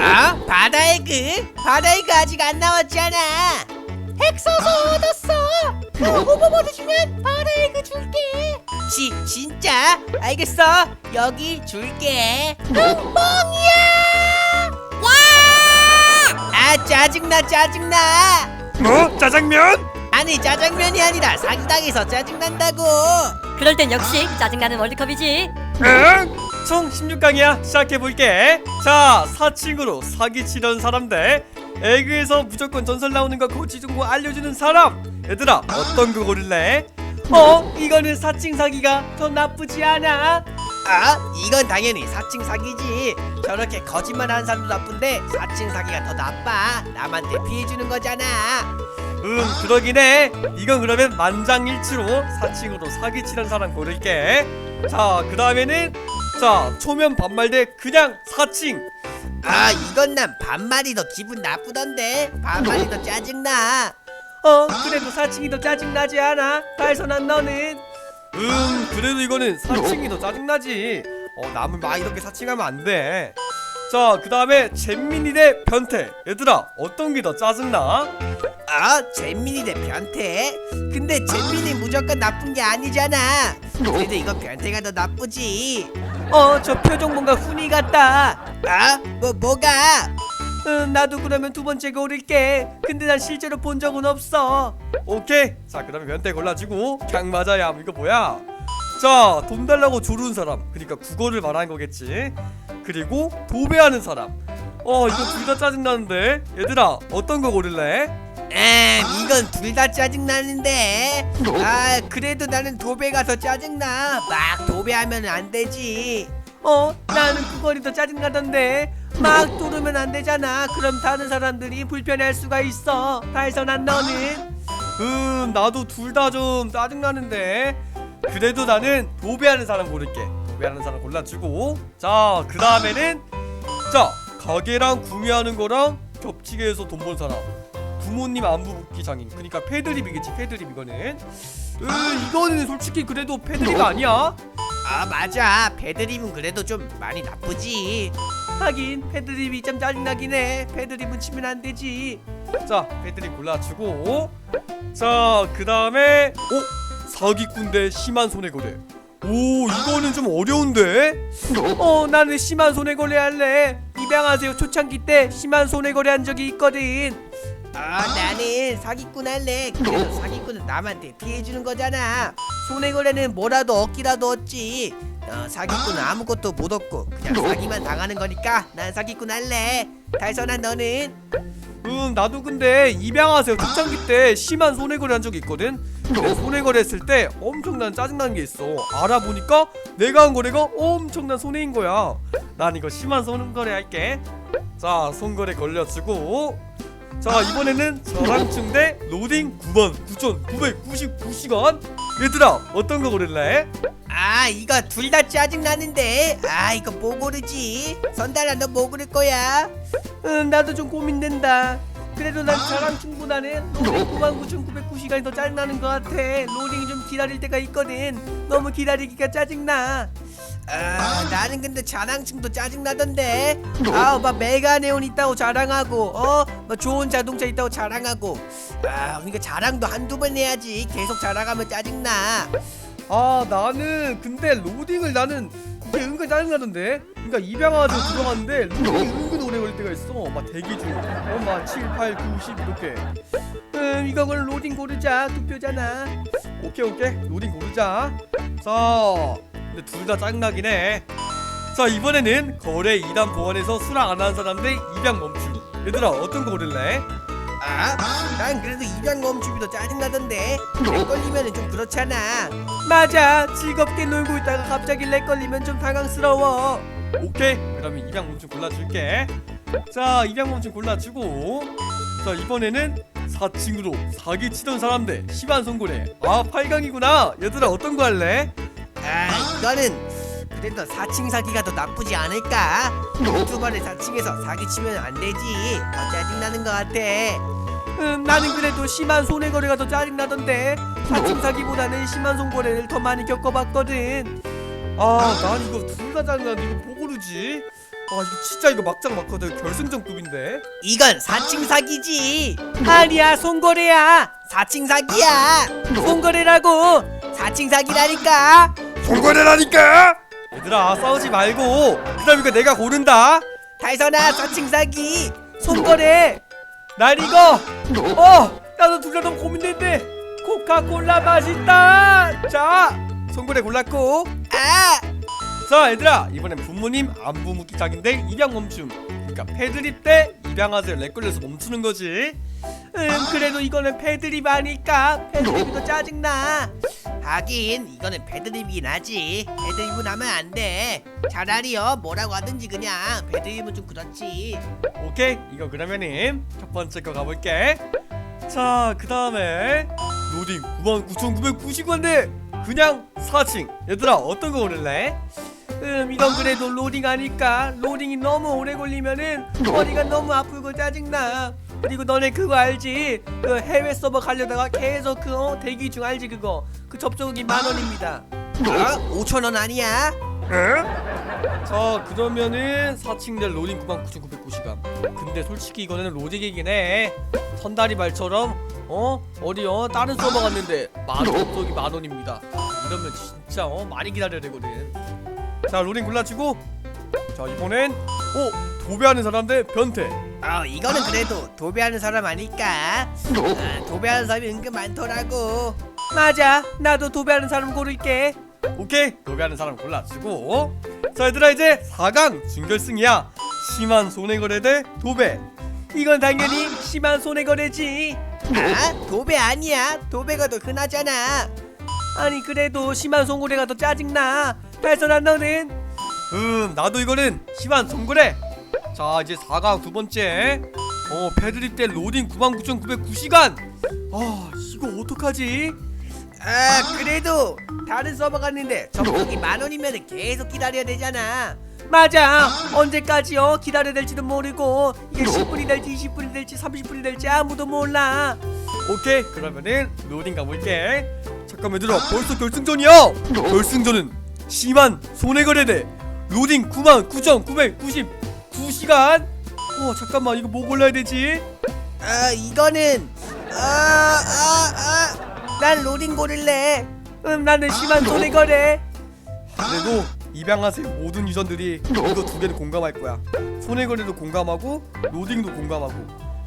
아 바다에그 바다에그 아직 안 나왔잖아. 핵서서 얻었어. 호버보드 주면 바다에그 줄게. 지 진짜? 알겠어. 여기 줄게. 뻥이야! 아 짜증나 짜증나. 뭐? 짜장면? 아니 짜장면이 아니라 사기당해서 짜증난다고. 그럴 땐 역시 짜증나는 월드컵이지. 응? 총 16강이야. 시작해볼게. 자 4층으로 사기치던 사람 들. 에그에서 무조건 전설 나오는 거 고치는 거 알려주는 사람. 얘들아 어떤 거 고를래? 어? 이거는 4층 사기가 더 나쁘지 않아? 아 이건 당연히 사칭 사기지. 저렇게 거짓말하는 사람도 나쁜데 사칭 사기가 더 나빠. 남한테 피해주는 거잖아. 응 그러긴 해. 이건 그러면 만장일치로 4층으로 사기치는 사람 고를게. 자 그 다음에는 자 초면 반말 대 그냥 4층 아 이건 난 반말이 더 기분 나쁘던데. 반말이 더 짜증나. 어 그래도 4층이 더 짜증나지 않아? 달선한 너는. 음 그래도 이거는 4층이 더 짜증나지. 어 남을 막 이렇게 4층하면 안돼 자 그 다음에 잼민이 대 변태. 얘들아 어떤 게 더 짜증나? 아 잼민이 대 변태? 근데 잼민이 무조건 나쁜 게 아니잖아. 그래도 이건 변태가 더 나쁘지 어 저 표정 뭔가 훈이 같다. 아 뭐 뭐가? 음, 나도 그러면 두 번째 고를게. 근데 난 실제로 본 적은 없어. 오케이. 자 그러면 변태 골라주고. 그냥 맞아야 이거 뭐야? 자 돈 달라고 조르는 사람. 그러니까 국어를 말하는 거겠지. 그리고 도배하는 사람. 어 이거 둘 다 짜증나는데? 얘들아 어떤 거 고를래? 엠 이건 둘 다 짜증나는데. 아 그래도 나는 도배가 더 짜증나. 막 도배하면 안 되지. 어? 나는 그거리 더 짜증나던데. 막 도르면 안 되잖아. 그럼 다른 사람들이 불편해할 수가 있어. 달선한 너는. 음 나도 둘 다 좀 짜증나는데. 그래도 나는 도배하는 사람 고를게. 도배하는 사람 골라주고. 자그 다음에는 자 가게랑 구매하는 거랑 겹치게 해서 돈 번 사람 부모님 안부 묻기 장인. 그러니까 패드립이겠지 패드립 이거는. 으 이거는 솔직히 그래도 패드립 아니야? 아 맞아. 배드립은 그래도 좀 많이 나쁘지. 하긴 패드립이 좀 짜증나긴 해. 패드립은 치면 안 되지. 자 패드립 골라주고. 자그 다음에 어? 사기꾼 대 심한 손해거래. 오 이거는 좀 어려운데? 어 나는 심한 손해거래 할래. 입양하세요. 초창기 때 심한 손해거래 한 적이 있거든 아 나는 사기꾼 할래. 그래도 사기꾼은 남한테 피해주는 거잖아. 손해거래는 뭐라도 얻기라도 얻지. 어, 사기꾼은 아무것도 못 얻고 그냥 사기만 당하는 거니까 난 사기꾼 할래. 달선한 너는? 응 나도 근데 입양하세요. 초창기 때 심한 손해거래 한 적이 있거든. 근데 손해거래 했을 때 엄청난 짜증나는 게 있어. 알아보니까 내가 한 거래가 엄청난 손해인 거야. 난 이거 심한 손거래 할게. 자 손거래 걸려주고 자 이번에는 저랑충 대 로딩 9번. 9,999시간. 얘들아 어떤 거 고를래? 아 이거 둘 다 짜증나는데. 아 이거 뭐 고르지? 선달아 너 뭐 고를 거야? 응 나도 좀 고민된다. 그래도 난 저랑 충분하는 로딩 99,909시간이 더 짜증나는 것 같아. 로딩이 좀 기다릴 때가 있거든. 너무 기다리기가 짜증나 아 나는 근데 자랑충도 짜증나던데. 아막 메가네온 있다고 자랑하고 어뭐 좋은 자동차 있다고 자랑하고. 아 그러니까 자랑도 한두 번 해야지. 계속 자랑하면 짜증나. 아 나는 근데 로딩을 나는 이게 은근 짜증나던데. 그러니까 입양아도 들어갔는데 로딩이 은근 오래 걸릴 때가 있어. 막 대기 중어막 7, 8, 9, 10 이렇게. 음 이거 그럼 로딩 고르자. 투표잖아. 오케이 오케이. 로딩 고르자. 자 근데 둘다 짜증나긴 해 자 이번에는 거래 2단 보안에서 수락 안 하는 사람 대 입양 멈춤 얘들아 어떤 거 고를래? 아 난 그래도 입양 멈춤이 더 짜증나던데. 렉 걸리면은 좀 그렇잖아. 맞아. 즐겁게 놀고 있다가 갑자기 렉 걸리면 좀 당황스러워. 오케이. 그러면 입양 멈춤 골라줄게. 자 입양 멈춤 골라주고. 자 이번에는 4층으로 사기 치던 사람들 심한 송고래. 아 8강이구나. 얘들아 어떤 거 할래? 아 이거는 그래도 4층 사기가 더 나쁘지 않을까? 유튜버를 4층에서 사기치면 안 되지. 더 짜증나는 것 같아. 음, 나는 그래도 심한 손해거래가 더 짜증나던데. 4층 사기보다는 심한 손거래를 더 많이 겪어봤거든. 아. 난 이거 둘 다 짜증나는데 이거 뭐 고르지? 이거 진짜 이거 막장 막거든. 결승전급인데. 이건 4층 사기지. 아니야 송거래야. 4층 사기야. 송거래라고. 4층 사기라니까 송거래라니까? 얘들아 싸우지 말고 그다음 이거 내가 고른다. 달선아 4층 사기 송거래. 난 이거. 어 나도 둘 다 너무 고민되는데 코카콜라 맛있다. 자 송거래 골랐고. 아! 자 얘들아 이번엔 부모님 안부 묻기 짝인데 입양 멈춤. 그러니까 패드립 때 입양하세요 렉 걸려서 멈추는 거지. 음 그래도 이거는 패드립 아니까? 패드립이 더 짜증나 하긴 이거는 배드립이긴 하지. 배드립은 하면 안돼. 차라리요 뭐라고 하든지 그냥. 배드립은 좀 그렇지. 오케이 이거 그러면은 첫 번째 거 가볼게. 자그 다음에 로딩 99,990원인데 그냥 4층 얘들아 어떤 거 고를래? 음 이건 그래도 로딩 하니까 로딩이 너무 오래 걸리면은 머리가 너무 아프고 짜증나 그리고 너네 그거 알지? 그 해외 서버 가려다가 계속 그 어, 대기 중 알지 그거 그 접속이 만 원입니다 어? 5천 원 아니야? 자 그러면은 4층들 로딩 99,990원 근데 솔직히 이거는 로딩이긴 해 선다리 말처럼 어? 어디 어? 다른 서버 갔는데 만 접속이 만 원입니다 이러면 진짜 어? 많이 기다려야 되거든 자 로딩 골라주고 자 이번엔 어? 도배하는 사람 대 변태 어 이거는 그래도 도배하는 사람 아니까? 아, 도배하는 사람이 은근 많더라고. 맞아 나도 도배하는 사람 고를게. 오케이 도배하는 사람 골라주고. 자 얘들아 이제 4강 준결승이야. 심한 손해거래 대 도배. 이건 당연히 심한 손해거래지. 아 도배 아니야. 도배가 더 흔하잖아. 아니 그래도 심한 송고래가 더 짜증나. 달선한 너는? 음 나도 이거는 심한 송고래 자 이제 4강 두 번째. 어 패드립 때 로딩 99,909시간. 아 이거 어떡하지? 아 그래도 다른 서버 갔는데 접속이 만 원이면 계속 기다려야 되잖아. 맞아. 언제까지요? 기다려야 될지도 모르고 이게 10분이 될지 20분이 될지 30분이 될지 아무도 몰라. 오케이 그러면은 로딩 가볼게. 잠깐만 얘들아 벌써 결승전이야. 결승전은 심한 손해거래 대. 로딩 99,999 시간? 어 잠깐만 이거 뭐 골라야 되지? 아 이거는 아아아 난 로딩 고를래. 음 나는 심한 손해거래. 그래도 입양하세요 모든 유저들이 이거 두 개를 공감할 거야. 손해거래도 공감하고 로딩도 공감하고.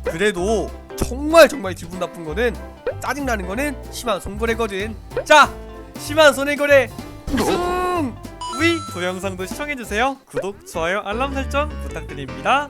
그래도 정말 정말 기분 나쁜 거는 짜증나는 거는 심한 손거래거든. 자 심한 손해거래 우 승! 우리 동영상도 시청해주세요 구독, 좋아요, 알람 설정 부탁드립니다